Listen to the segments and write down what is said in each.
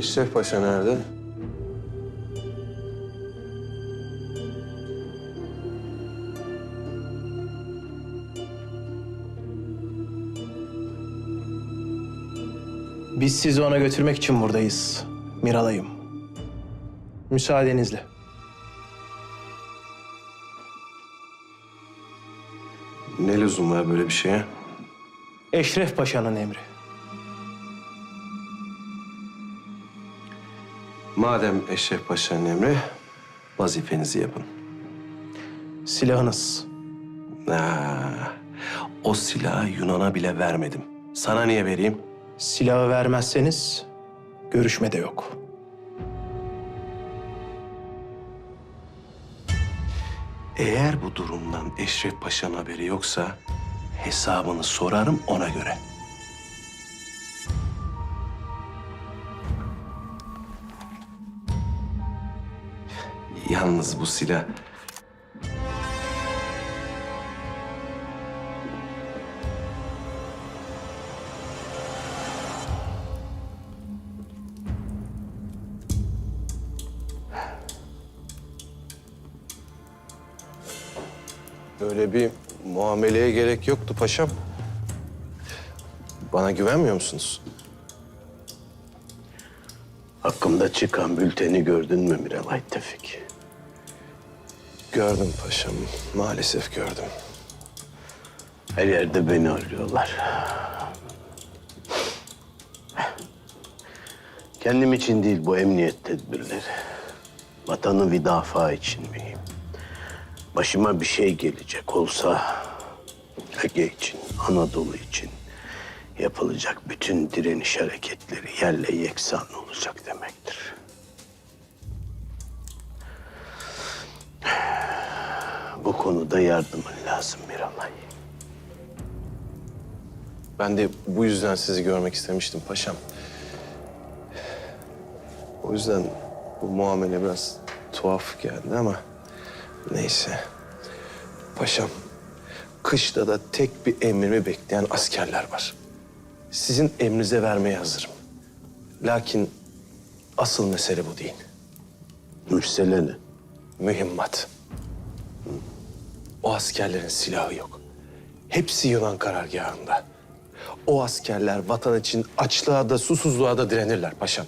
Eşref Paşa nerede? Biz sizi ona götürmek için buradayız. Miralay'ım. Müsaadenizle. Ne lüzum var böyle bir şeye? Eşref Paşa'nın emri. Madem Eşref Paşa'nın emri, vazifenizi yapın. Silahınız. Ha, o silahı Yunan'a bile vermedim. Sana niye vereyim? Silahı vermezseniz görüşme de yok. Eğer bu durumdan Eşref Paşa'nın haberi yoksa hesabını sorarım ona göre. Yalnız bu silah Böyle bir muameleye gerek yoktu paşam. Bana güvenmiyor musunuz? Hakkımda çıkan bülteni gördün mü Miralay Tevfik? Gördüm paşam. Maalesef gördüm. Her yerde beni arıyorlar. Kendim için değil bu emniyet tedbirleri. Vatanı müdafaa için mühim. Başıma bir şey gelecek olsa Ege için, Anadolu için yapılacak bütün direniş hareketleri yerle yeksan olacak demektir. Bu konuda yardımın lazım Miralay. Ben de bu yüzden sizi görmek istemiştim paşam. O yüzden bu muamele biraz tuhaf geldi ama neyse. Paşam, kışta da tek bir emrimi bekleyen askerler var. Sizin emrinize vermeye hazırım. Lakin asıl mesele bu değil. Mürsele ne? Mühimmat. O askerlerin silahı yok. Hepsi Yunan karargahında. O askerler vatan için açlığa da susuzluğa da direnirler paşam.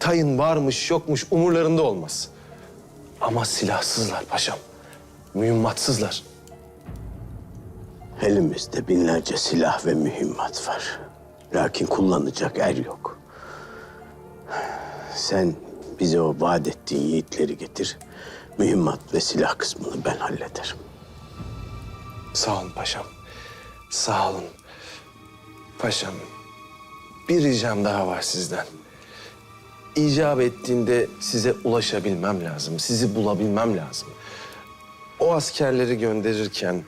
Tayın varmış yokmuş umurlarında olmaz. Ama silahsızlar paşam. Mühimmatsızlar. Elimizde binlerce silah ve mühimmat var. Lakin kullanacak er yok. Sen bize o vaat ettiğin yiğitleri getir. Mühimmat ve silah kısmını ben hallederim. Sağ olun paşam. Sağ olun. Paşam, bir ricam daha var sizden. İcap ettiğinde size ulaşabilmem lazım. Sizi bulabilmem lazım. O askerleri gönderirken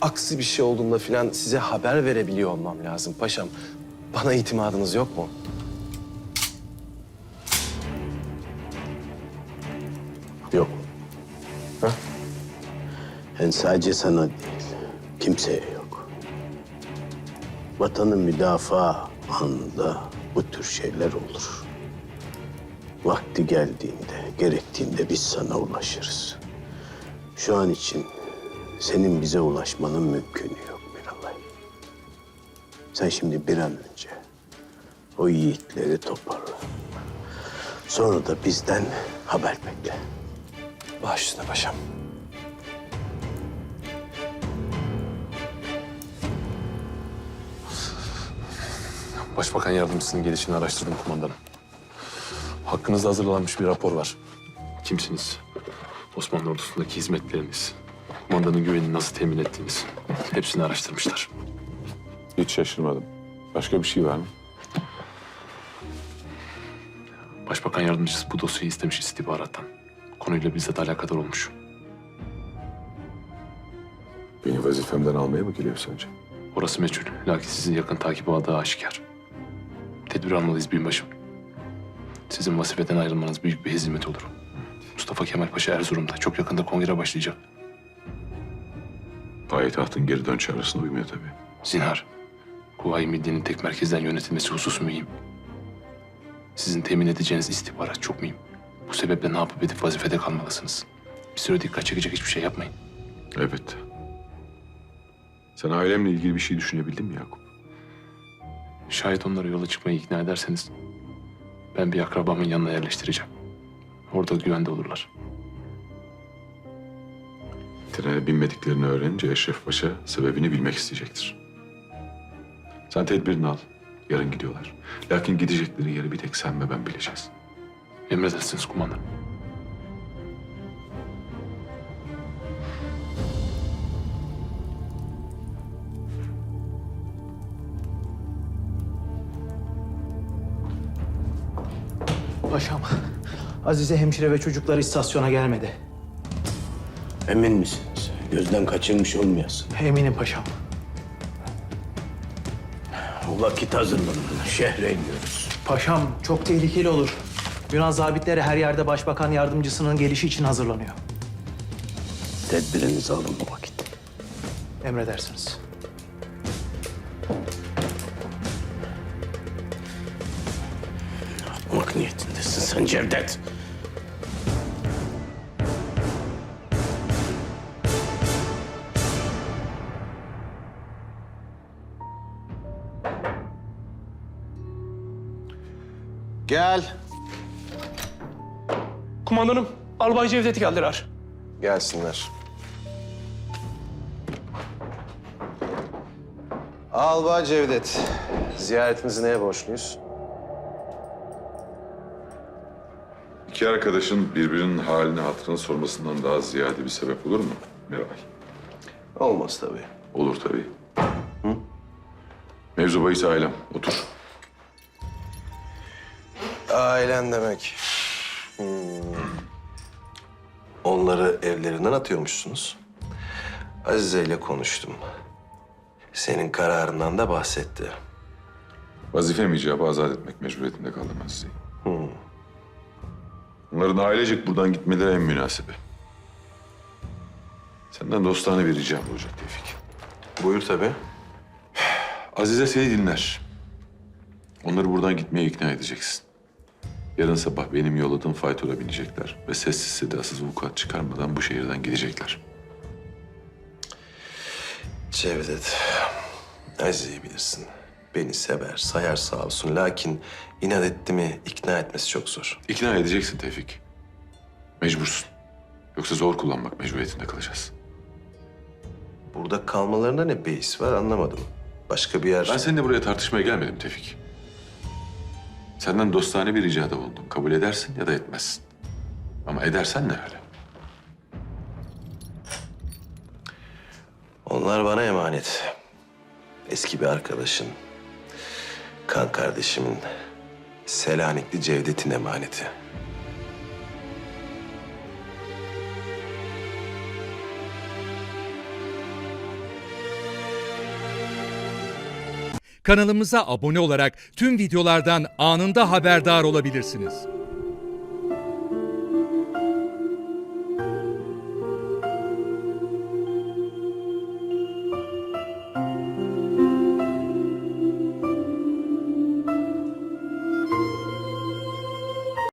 aksi bir şey olduğunda filan size haber verebiliyor olmam lazım paşam. Bana itimadınız yok mu? Yok. Hem sadece sana değil, kimseye yok. Vatanı müdafaa anında bu tür şeyler olur. Vakti geldiğinde, gerektiğinde biz sana ulaşırız. Şu an için senin bize ulaşmanın mümkünü yok Miralay. Sen şimdi bir an önce o yiğitleri toparla. Sonra da bizden haber bekle. Baş üstüne paşam. Başbakan yardımcısının gelişini araştırdım kumandanım. Hakkınızda hazırlanmış bir rapor var. Kimsiniz? Osmanlı ordusundaki hizmetleriniz. Kumandanın güvenini nasıl temin ettiğiniz. Hepsini araştırmışlar. Hiç şaşırmadım. Başka bir şey var mı? Başbakan yardımcısı bu dosyayı istemiş istihbarattan. Konuyla bizzat alakadar olmuş. Beni vazifemden almaya mı geliyor sence? Orası meçhul. Lakin sizin yakın takip aldığı aşikar. Tedbir almalıyız binbaşım. Sizin vazifeden ayrılmanız büyük bir hezimet olur. Mustafa Kemal Paşa Erzurum'da. Çok yakında kongre başlayacak. Payitahtın geri dön çağrısına uymuyor tabii. Zinhar. Kuvayi Milliye'nin tek merkezden yönetilmesi hususu mühim. Sizin temin edeceğiniz istihbarat çok mühim. Bu sebeple ne yapıp edip vazifede kalmalısınız. Bir süre dikkat çekecek hiçbir şey yapmayın. Evet. Sen ailemle ilgili bir şey düşünebildin mi Yakup? Şayet onları yola çıkmayı ikna ederseniz ben bir akrabamın yanına yerleştireceğim. Orada güvende olurlar. Trene binmediklerini öğrenince Eşref Paşa sebebini bilmek isteyecektir. Sen tedbirini al. Yarın gidiyorlar. Lakin gidecekleri yeri bir tek sen ve ben bileceğiz. Emredersiniz kumandanım. Paşam, Azize hemşire ve çocuklar istasyona gelmedi. Emin misiniz? Gözden kaçırmış olmayasın. Eminim paşam. Vakit hazırlanın. Şehre iniyoruz. Paşam çok tehlikeli olur. Yunan zabitleri her yerde başbakan yardımcısının gelişi için hazırlanıyor. Tedbirinizi alın bu vakit. Emredersiniz. Niyetindesin sen Cevdet. Gel. Kumandanım, Albay Cevdet geldiler. Gelsinler. Albay Cevdet, ziyaretinizi neye borçluyuz? İki arkadaşın birbirinin halini hatırını sormasından daha ziyade bir sebep olur mu Miray? Olmaz tabii. Olur tabii. Hı? Mevzu bahis ailem. Otur. Ailen demek. Hmm. Onları evlerinden atıyormuşsunuz. Azize ile konuştum. Senin kararından da bahsetti. Vazifem icabı azat etmek mecburiyetinde kaldım Azize'yi. Onların ailecek buradan gitmeleri en münasibi. Senden dostane bir ricam olacak Tevfik. Buyur tabii. Azize seni dinler. Onları buradan gitmeye ikna edeceksin. Yarın sabah benim yolladığım faytora binecekler ve sessiz sedasız vukuat çıkarmadan bu şehirden gidecekler. Cevdet, Azize'yi bilirsin. Beni sever, sayar sağ olsun. Lakin inat etti mi ikna etmesi çok zor. İkna edeceksin Tevfik. Mecbursun. Yoksa zor kullanmak mecburiyetinde kalacağız. Burada kalmalarına ne beis var anlamadım. Başka bir yer... Ben seninle buraya tartışmaya gelmedim Tevfik. Senden dostane bir ricada bulundum. Kabul edersin ya da etmezsin. Ama edersen ne öyle? Onlar bana emanet. Eski bir arkadaşın, kan kardeşimin, Selanikli Cevdet'in emaneti. Kanalımıza abone olarak tüm videolardan anında haberdar olabilirsiniz.